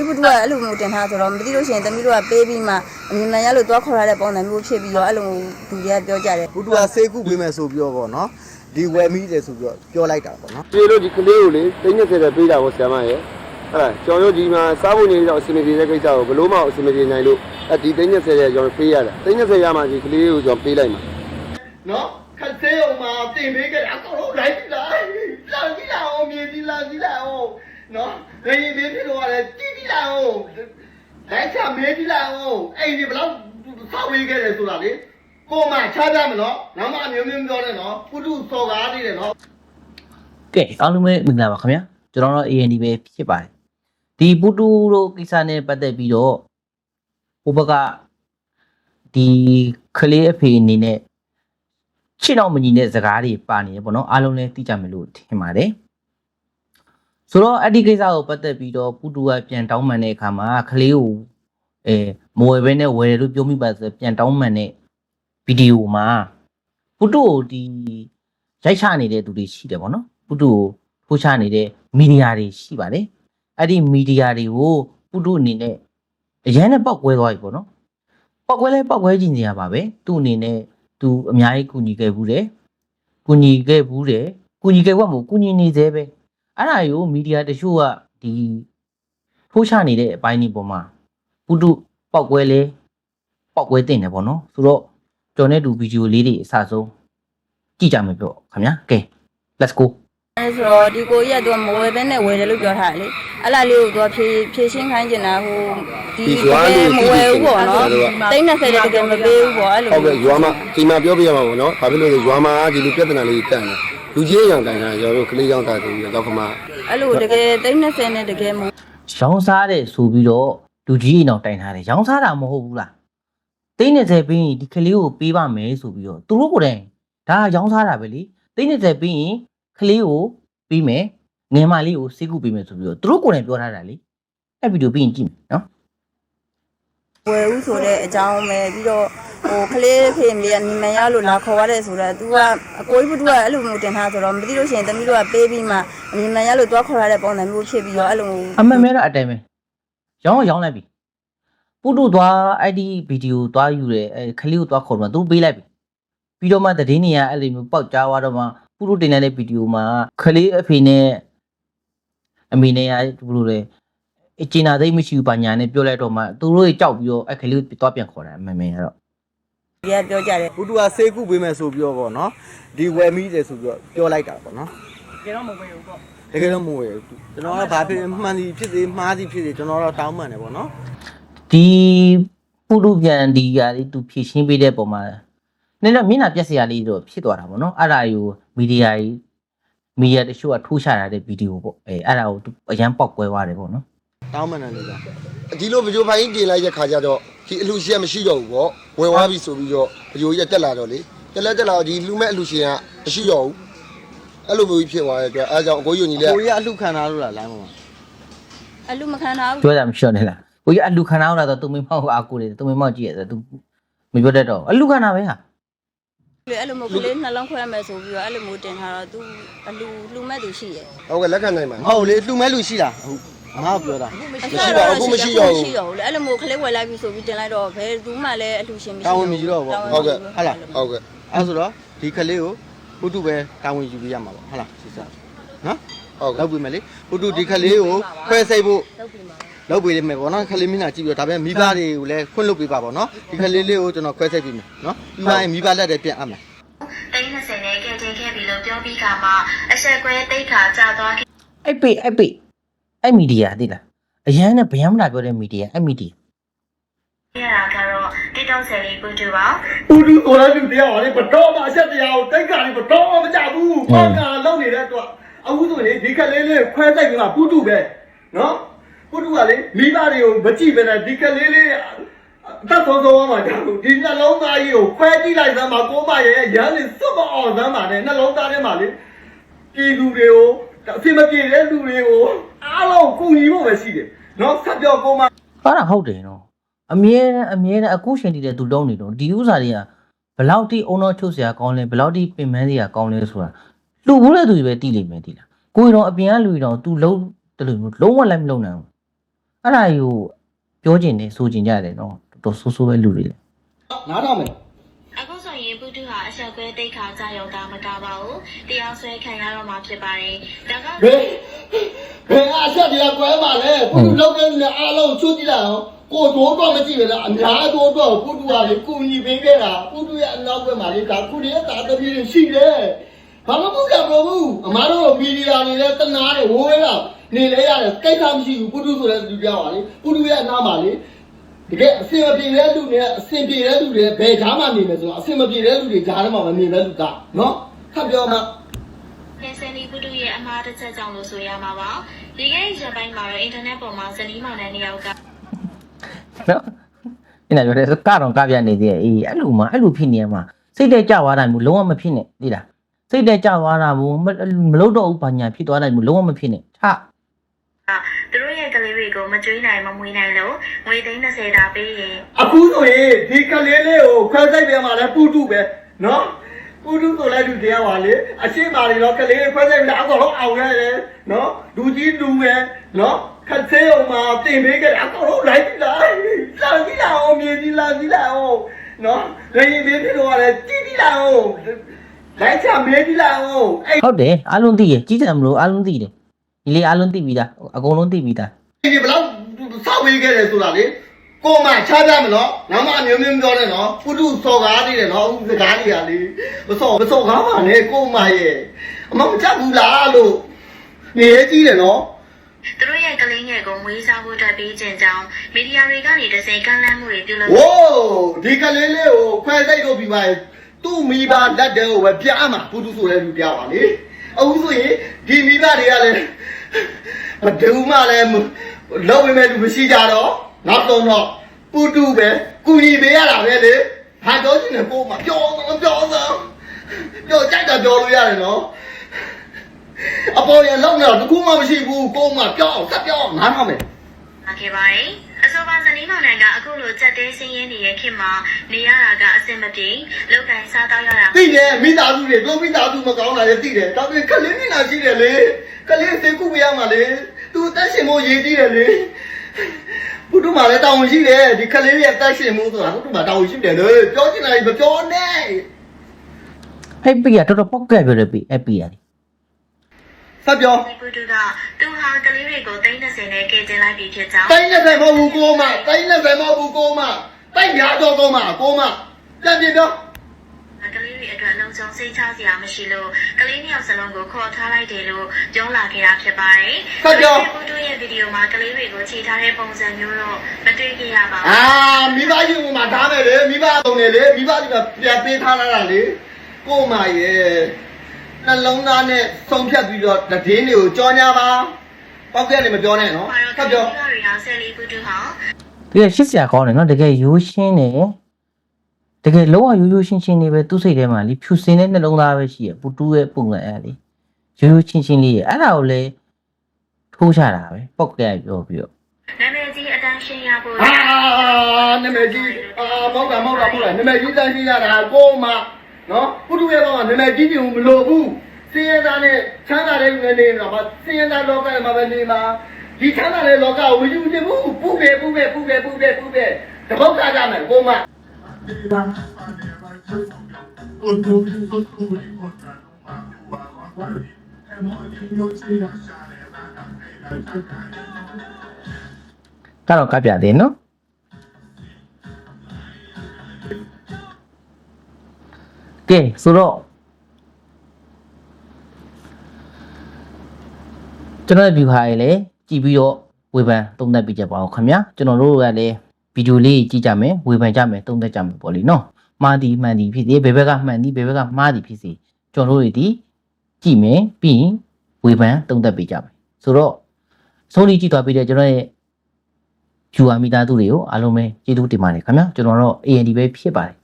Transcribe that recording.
ကြီးဘုဒ္ဓကအဲ့လိုမျိုးတင်ထားဆိုတော့မသိလို့ရှိရင်သမီးတို့ကပေးပြီးမှအမြင်မှန်ရလို့သွားခေါ်ရတဲ့ပုံစံမျိုးဖြစ်ပြီးတော့အဲ့လိုလူတွေကပြောကြတယ်ဘုသူကစေကူပေးမယ်ဆိုပြီးတော့ဗောနော်ဒီဝယ်မိတယ်ဆိုပြီးတော့ပြောလိုက်တာဗောနော်ပြေလို့ဒီကလေးကိုလေတိတ်ညက်တဲ့ပေးတာကိုဆရာမရဲ့အဲ့ဒါကျော်ရုပ်ကြီးမှာစားဖို့နေတော့အစီအမံတဲ့ကိစ္စကိုဘလို့မှအစီအမံနိုင်လို့အဲ့ဒီတိတ်ညက်တဲ့ကျော်ပေးရတာတိတ်ညက်ရမှဒီကလေးကိုကျော်ပေးလိုက်မှာနော်ခက်သေးအောင်မှာတင်ပေးခဲ့အကောင်လုံးလိုက်ပြီလားလာကြည့်လာအောင်မြင်ကြည့်လာကြည့်လာအောင် နော်နေရင်မေးဖြစ်တော့လည်းကြည့်ကြည့်လာအောင်လက်ချမေးကြည့်လာအောင်အိမ်ဒီဘလောက်ဆောက်ပေးခဲ့တယ်ဆိုတာလေကိုမချားကြမလို့နောက်မှအမျိုးမျိုးပြောတယ်နော်ပုထုစော်ကားနေတယ်နော်ကဲအားလုံးပဲမင်္ဂလာပါခင်ဗျာကျွန်တော်တို့ AND ပဲဖြစ်ပါတယ်ဒီပူတူတို့ကိစ္စနဲ့ပတ်သက်ပြီးတော့ဟိုဘက်ကဒီကလေးအဖေအနေနဲ့ချစ်တော့မညီတဲ့စကားတွေပါနေတယ်ပေါ့နော်အားလုံးလည်းသိကြမယ်လို့ထင်ပါတယ် ဆိုတော့အဲ့ဒီကိစ္စကိုပတ်သက်ပြီးတော့ပူတူကပြန်တောင်းပန်တဲ့အခါမှာကလေးကိုအဲမဝယ်ဘဲနဲ့ဝယ်တယ်လို့ပြောမိပါဆိုပြန်တောင်းပန်တဲ့ဗီဒီယိုမှာပူတူကိုဒီရိုက်ချနေတဲ့သူတွေရှိတယ်ပေါ့နော်ပုတုကိုထိုးချနေတဲ့မီဒီယာတွေရှိပါတယ်အဲ့ဒီမီဒီယာတွေကိုပုတုအနေနဲ့အရန်နဲ့ပောက်ကွဲသွားပြီပေါ့နော်ပောက်ကွဲလဲပောက်ကွဲကြည့်နေရပါပဲသူ့အနေနဲ့သူအများကြီးကူညီခဲ့ဘူးတယ်ကူညီခဲ့ဘူးတယ်ကူညီခဲ့ခွင့်မဟုတ်ကူညီနေသေးပဲ အဲ့ဒါကိုမီဒီယာတချို့ကဒီထိုးချနေတဲ့အပိုင်းဒီပေါ်မှာပုတုပောက်ကွဲလဲပောက်ကွဲတင်တယ်ပေါ့နော်ဆိုတော့ကျွန်တော်နဲ့တူဗီဒီယိုလေးတွေအစဆုံးကြည့်ကြမယ်ပြောခင်ဗျာကဲ let's go အဲဆိုတော့ဒီကိုကြီးကသူကမဝယ်ဘဲနဲ့ဝယ်တယ်လို့ပြောထားတယ်လေအဲ့လားလေးကိုသူကဖြေဖြေရှင်းခိုင်းနေတာဟိုဒီတကယ်မဝယ်ဘူးပေါ့နော်တိတ်20တကယ်မပေးဘူးပေါ့အဲ့လိုဟုတ်ကဲ့ရွာမှာဒီမှာပြောပြရမှာပေါ့နော်ဘာဖြစ်လို့လဲရွာမှာဒီလိုပြဿနာလေးတက်နေ လူကြီးရောင်တိုင်တာကျွန်တော်တို့ကလေးရောင်တာဆိုပြီးတော့ခမအဲ့လိုတကယ်တိတ်20နဲ့တကယ်မရောင်းစားတဲ့ဆိုပြီးတော့လူကြီးအိမ်အောင်တိုင်ထားတယ်ရောင်းစားတာမဟုတ်ဘူးလားသိန်း30ပြီးရင်ဒီကလေးကိုပေးပါမယ်ဆိုပြီးတော့သူတို့ကိုယ်တိုင်ဒါကရောင်းစားတာပဲလေသိန်း30ပြီးရင်ကလေးကိုပေးမယ်ငယ်မလေးကိုစိတ်ကူပေးမယ်ဆိုပြီးတော့သူတို့ကိုယ်တိုင်ပြောထားတာလေအဲ့ဗီဒီယိုပြီးရင်ကြည့်မယ်နော်ဝယ်ဦးဆိုတဲ့အကြောင်းပဲပြီးတော့ ဟိုကလေးဖေမေကမြင်မှန်ရလို့လာခေါ်ရတယ်ဆိုတော့ तू ကအကိုကြီးဘုဒ္ဓကအဲ့လိုမျိုးတင်ထားဆိုတော့မသိလို့ရှိရင်သမီးတို့ကပေးပြီးမှမြင်မှန်ရလို့သွားခေါ်ရတဲ့ပုံစံမျိုးဖြစ်ပြီးတော့အဲ့လိုအမှန်မဲတော့အတိုင်းပဲရောင်းတော့ရောင်းလိုက်ပြီပုတုသွားအဲ့ဒီဗီဒီယိုသွားယူတယ်အဲကလေးကိုသွားခေါ်တော့သူပေးလိုက်ပြီပြီးတော့မှသတင်းတွေကအဲ့လိုမျိုးပေါက်ကြားသွားတော့မှပုတုတင်တဲ့ဗီဒီယိုမှာကလေးအဖေနဲ့အမေနဲ့ရဘယ်လိုလဲအကျဉ်းသာသိမ်းမရှိဘူးပါညာနဲ့ပြောလိုက်တော့မှသူတို့တွေကြောက်ပြီးတော့အဲ့ကလေးကိုသွားပြန်ခေါ်တာအမှန်မဲကတော့ ဒီကပြောကြတယ်ဘုသူကစေကူပေးမယ်ဆိုပြီးတော့ဗောနော်ဒီဝယ်မိတယ်ဆိုပြီးတော့ပြောလိုက်တာဗောနော်တကယ်တော့မဝယ်ဘူးပေါ့တကယ်တော့မဝယ်ဘူးကျွန်တော်ကဘာဖြစ်မှန်စီဖြစ်စေမှားစီဖြစ်စေကျွန်တော်တော့တောင်းပန်တယ်ဗောနော်ဒီပုတုပြန်ဒီကလေးသူဖြည့်ရှင်းပေးတဲ့ပုံမှာနည်းနည်းမျက်နှာပြက်စရာလေးတော့ဖြစ်သွားတာပေါ့နော်အဲ့ဒါယူမီဒီယာကြီးမီဒီယာတချို့ကထိုးချတာတဲ့ဗီဒီယိုပေါ့အဲအဲ့ဒါကိုသူအရန်ပေါက်ကွဲသွားတယ်ပေါ့နော်တောင်းပန်တယ်လေကဒီလိုဗီဒီယိုဖိုင်တင်လိုက်တဲ့ခါကျတော့ ဒီအလူရှင်မရှိတော့ဘူးပေါ့ဝင်သွားပြီဆိုပြီးတော့ဗီဒီယိုကြီးတက်လာတော့လေတက်လက်တက်လာဒီလူမဲ့အလူရှင်ကမရှိတော့ဘူးအဲ့လိုမျိုးကြီးဖြစ်သွားတဲ့အတွက်အဲဒါကြောင့်အကိုကြီးညီလေးကိုကြီးကအလှခံထားလို့လားလိုင်းပေါ်မှာအလူမခံတာဘူးပြောတာမရှိတော့နဲ့လားကိုကြီးအလူခဏအောင်လာတော့သူမိမောက်အာကိုတယ်သူမိမောက်ကြည့်ရဆိုသူမပြောတတ်တော့အလူခဏပဲဟာလေအဲ့လိုမျိုးကလေးနှလုံးခွဲရမယ်ဆိုပြီးတော့အဲ့လိုမျိုးတင်ထားတော့ तू အလူလူမဲ့သူရှိရဲ့ဟုတ်ကဲ့လက်ခံနိုင်ပါဟုတ်လေလှူမဲ့လူရှိလားဟုတ် ငါ့ကိုပြောတာမရှိပါဘူးအခုမရှိတော့ဘူးမရှိတော့ဘူးလေအဲ့လိုမျိုးကလေးဝယ်လိုက်ပြီဆိုပြီးတင်လိုက်တော့ဘယ်သူမှလည်းအလူရှင်မရှိတာဝန်မရှိတော့ဘူးဟုတ်ကဲ့ဟုတ်လားဟုတ်ကဲ့အဲ့ဆိုတော့ဒီကလေးကိုဘုသူပဲတာဝန်ယူပြရမှာပေါ့ဟုတ်လားစစ်စားနော်ဟုတ်ကဲ့လောက်ပြီမယ်လေဘုသူဒီကလေးကိုခွဲစိတ်ဖို့လုပ်ပြီးမှာလောက်ပေးလိမ့်မယ်ပေါ့နော်ခလေးမင်းနာကြည့်ပြီးတော့ဒါပေမဲ့မိဘတွေကိုလည်းခွင့်လွတ်ပေးပါပေါ့နော်ဒီခလေးလေးကိုကျွန်တော်ခွဲစိတ်ပေးမယ်နော်ပြီးမှမိဘလက်တွေပြန်အပ်မယ်သိန်း20နဲ့ကဲတင်ခဲ့ပြီလို့ပြောပြီးကမှအဆက်ကွဲတိတ်ခါကြာသွားခဲ့အဲ့ပေအဲ့ပေ အဲ့မီဒီယာသိလားအရန်နဲ့ဗျမ်းမလာပြောတဲ့မီဒီယာအဲ့မီဒီယာရတာကတော့ TikTok ဆယ်လေးပူတူပါပုထုဆိုတဲ့လူတရားဟောလေဘတော်မှအဆက်တရားကိုတိတ်ခါလေးဘတော်မှမကြဘူးဘာကလုံးနေတဲ့အတွက်အခုဆိုရင်ဒီကလေးလေးခွဲတိုက်ပြီးမှပုထုပဲနော်ပုထုကလေမိဘတွေကိုမကြည့်ပဲနဲ့ဒီကလေးလေးတတ်ဆုံးဆုံးမှာကြောက်ဒီနှလုံးသားကြီးကိုခွဲကြည့်လိုက်စမ်းပါကိုမရဲ့ရန်နေစွတ်မအောင်စမ်းပါနဲ့နှလုံးသားထဲမှာလေပြည်သူတွေကို အဖြစ်မပြေတဲ့လူတွေကိုအားလုံးကူညီဖို့ပဲရှိတယ်နော်ဆက်ပြောကိုမအဲ့ဒါဟုတ်တယ်နော်အမြဲတမ်းအမြဲတမ်းအခုရှင်တည်တဲ့သူလုံးနေတော့ဒီဥစ္စာတွေကဘယ်လောက်ထိအုံတော့ချုပ်စရာကောင်းလဲဘယ်လောက်ထိပင်ပန်းစရာကောင်းလဲဆိုတာလူဘူးတဲ့သူတွေပဲတည်လိမ့်မယ်တည်လားကိုယ်တော့အပြင်ကလူတွေတော့ तू လုံးတယ်လို့မျိုးလုံးဝလိုက်မလုံးနိုင်ဘူးအဲ့ဒါကြီးကိုပြောကျင်တယ်ဆိုကျင်ကြတယ်နော်တော်တော်ဆိုးဆိုးပဲလူတွေလေနားထောင်မယ်အခုဆို ရင်ပုတုဟာအဆက်ကွဲတိတ်ခါကြရုံတာမကပါဘူးတရားစွဲခံရတော့မှာဖြစ်ပါတယ်ဒါကဘယ်ဘယ်အဆက်တရားကွဲပါလဲပုတူလောက်တဲ့နေအားလုံးချွတ်ကြည့်လိုက်အောင်ကိုတို့တော့မကြည့်ပဲလားအများတို့တော့ပုတူကလေကုညီပေးခဲ့တာပုတူရဲ့အနောက်ဘက်မှာလေဒါခုရဲ့တာတပြေးရှိတယ်ဘာလို့ပုကမဘူးအမားတို့မီဒီယာတွေလည်းတနာတယ်ဝိုးရတာနေလဲရတယ်ကိစ္စမရှိဘူးပုတူဆိုတဲ့လူပြောပါလေပုတူရဲ့အနားမှာလေ တကယ်အစင်မပြေတဲ့လူနဲ့အစင်ပြေတဲ့လူတွေဘယ်ကြားမှာနေမယ်ဆိုတော့အစင်မပြေတဲ့လူတွေကြားထဲမှာမနေတဲ့လူကနော်ခပ်ပြောမှာကင်ဆယ်နီပုတုရဲ့အမှားတစ်ချက်ကြောင့်လို့ဆိုရမှာပါဒီကနေ့ရက်ပိုင်းမှာတော့အင်တာနက်ပေါ်မှာဇနီးမောင်နှံနှစ်ယောက်ကနော်အဲ့ဒါပြောတယ်ကတော့ကပြနေသေးတယ်အေးအဲ့လိုမှအဲ့လိုဖြစ်နေရမှာစိတ်တက်ကြသွားတာမျိုးလုံးဝမဖြစ်နဲ့သိလားစိတ်တက်ကြသွားတာမျိုးမမလုပ်တော့ဘူးဘာညာဖြစ်သွားတယ်မျိုးလုံးဝမဖြစ်နဲ့ထသူ တို့ရဲ့ကလေးတွေကိုမကျွေးနိုင်မမွေးနိုင်လို့ငွေသိန်း30တာပေးရင်အခုဆိုရင်ဒီကလေးလေးကိုခွဲစိတ်ပြန်มาလဲပူတုပဲနော်ပူတုဆိုလဲလူတရားပါလေအရှိပါလေတော့ကလေးခွဲစိတ်ပြန်အကောင်လုံးအောင်ရတယ်နော်လူကြီးလူငယ်နော်ခက်သေးအောင်မှာတင်ပေးခဲ့အကောင်လုံးလိုက်ပြီလားလာကြည့်လာအောင်မြင်ကြည့်လာကြည့်လာအောင်နော်လေရင်သေးဖြစ်တော့လည်းကြည့်ကြည့်လာအောင်လိုက်ချမေးကြည့်လာအောင်အဲ့ဟုတ်တယ်အားလုံးသိရကြီးတယ်မလို့အားလုံးသိတယ်ဒီလေးအားလုံးသိပြီးသားအကုန်လုံးသိပြီးသား ဒီဘလောက်စောက်ဝေးခဲ့တယ်ဆိုတာလေကိုမချားပြမနော်နောက်မှအမျိုးမျိုးပြောတယ်နော်ပုထုစော်ကားနေတယ်နော်စကားတွေကလေမစော်မစော်ကားပါနဲ့ကိုမရဲ့အမမချက်ဘူးလားလို့နေရကြည့်တယ်နော်သူတို့ရဲ့ကလေးငယ်ကိုမွေးစားဖို့အတွက်ပေးခြင်းကြောင့်မီဒီယာတွေကနေတစ်စိမ်ကန့်လန့်မှုတွေပြုလုပ်ဝိုးဒီကလေးလေးကိုခွဲစိတ်လုပ်ပြီးပါရဲ့သူ့မိဘလက်တဲ့ကိုပဲပြားမှာပုထုဆိုတဲ့လူပြားပါလေအခုဆိုရင်ဒီမိဘတွေကလည်း ဘယ်သူမှလည်းလောက်ဝင်မဲ့လူမရှိကြတော့နောက်တော့တော့ပုထုပဲကုညီပေးရတာပဲလေဟာတော့ချင်းနဲ့ကိုမပြောတော့ပြောတော့ပြောကြိုက်တာပြောလို့ရတယ်နော်အပေါ်ရလောက်နေတော့တခုမှမရှိဘူးကိုမပြောဆက်ပြောငါးမှမယ်လာ ခဲ့ပါတယ်အဆိုပါဇနီးမောင်နှံကအခုလိုကြက်တဲဆင်းရဲနေတဲ့ခေတ်မှာနေရတာကအဆင်မပြေလောက်ကန်စားတော့ရတာသိတယ်မိသားစုတွေတို့မိသားစုမကောင်းတာလည်းသိတယ်ဒါပေမဲ့ကလေးမျက်နှာရှိတယ်လေကလေးစိတ်ကူပြရမှာလေသူအသက်ရှင်ဖို့ရည်ကြီးတယ်လေဘုဒ္ဓမှာလည်းတောင်းရှိတယ်ဒီကလေးရဲ့အသက်ရှင်မှုဆိုတာဘုဒ္ဓမှာတောင်းရှိတယ်လေပြောချင်တာမပြောနဲ့ဟဲ့ပြီကတော်တော်ပောက်ကဲပြောတယ်ပြီအဲ့ပြီရတယ် ဆက်ပြောဒီပုတူကသူဟာကလေးတွေကို30နဲ့ကဲတင်လိုက်ပြီးဖြစ်ကြောင်းတိုင်းနဲ့ဆိုင်မဟုတ်ဘူးကိုမတိုင်းနဲ့ဆိုင်မဟုတ်ဘူးကိုမတိုင်းရတော့ကိုမကိုမပြန်ပြန်ပြောကလေးတွေအတွက်လုံခြုံစိတ်ချစရာမရှိလို့ကလေးနှစ်ယောက်စလုံးကိုခေါ်ထားလိုက်တယ်လို့ပြောလာခဲ့တာဖြစ်ပါတယ်။ပုတူရဲ့ဗီဒီယိုမှာကလေးတွေကိုခြေထားတဲ့ပုံစံမျိုးတော့မတွေ့ခဲ့ရပါဘူးအာမိဘကြီးကမှထားမယ်လေမိဘတုံနေလေမိဘကြီးကပြန်ပေးထားလာတာလေကိုမရဲ့ နှလုံးသားနဲ့ဆုံးဖြတ်ပြီးတော့တည်င်းတွေကိုကြောညာပါပောက်ကဲနေမပြောနဲ့နော်။ဘာလို့ဆက်ကပြောလေးတွေကဆယ်လီပုတူဟာတကယ်ရှစ်စရာကောင်းတယ်နော်တကယ်ရိုးရှင်းတယ်တကယ်လုံးဝရိုးရိုးရှင်းရှင်းလေးပဲသူ့စိတ်ထဲမှာလေဖြူစင်တဲ့နှလုံးသားပဲရှိရပူတူးရဲ့ပုံစံအဲ့လေရိုးရိုးရှင်းရှင်းလေးရအဲ့ဒါကိုလေထိုးချတာပဲပောက်ကဲပြောပြီးတော့နာမည်ကြီးအတန်းရှင်းရဖို့အာနာမည်ကြီးအာမောက်တာမောက်တာမောက်တာနာမည်ကြီးတန်းကြီးရတာကိုမ နော်ပုထုရဲ့ဘောကနာမည်ကြီးပြင်မလို့ဘူးစင်းရသားနဲ့ချမ်းသာတဲ့လူနဲ့နေမှာပါစင်းရသားလောကမှာပဲနေမှာဒီချမ်းသာတဲ့လောကကိုမယူချင်ဘူးပူပဲပူပဲပူပဲပူပဲပူပဲတပုတ်ကြကြမယ်ကိုမကတော့ကပ်ပြသေးနော်ကဲ ဆိုတော့ကျွန်တော်ရဲ့ view ဟာရေလေကြည့်ပြီးတော့ဝေဖန်သုံးသပ်ပြကြပါအောင်ခင်ဗျာကျွန်တော်တို့ကလည်းဗီဒီယိုလေးကြည့်ကြမယ်ဝေဖန်ကြမယ်သုံးသပ်ကြမယ်ပေါ့လေနော်မှားသည်မှန်သည်ဖြစ်စေဘယ်ဘက်ကမှန်သည်ဘယ်ဘက်ကမှားသည်ဖြစ်စေကျွန်တော်တို့တွေဒီကြည့်မယ်ပြီးရင်ဝေဖန်သုံးသပ်ပြကြမယ်ဆိုတော့ဆုံးလေးကြည့်သွားပြီးတဲ့ကျွန်တော်ရဲ့ viewer မိသားစုတွေကိုအားလုံးပဲကျေးဇူးတင်ပါတယ်ခင်ဗျာကျွန်တော်တော့ AND ပဲဖြစ်ပါတယ်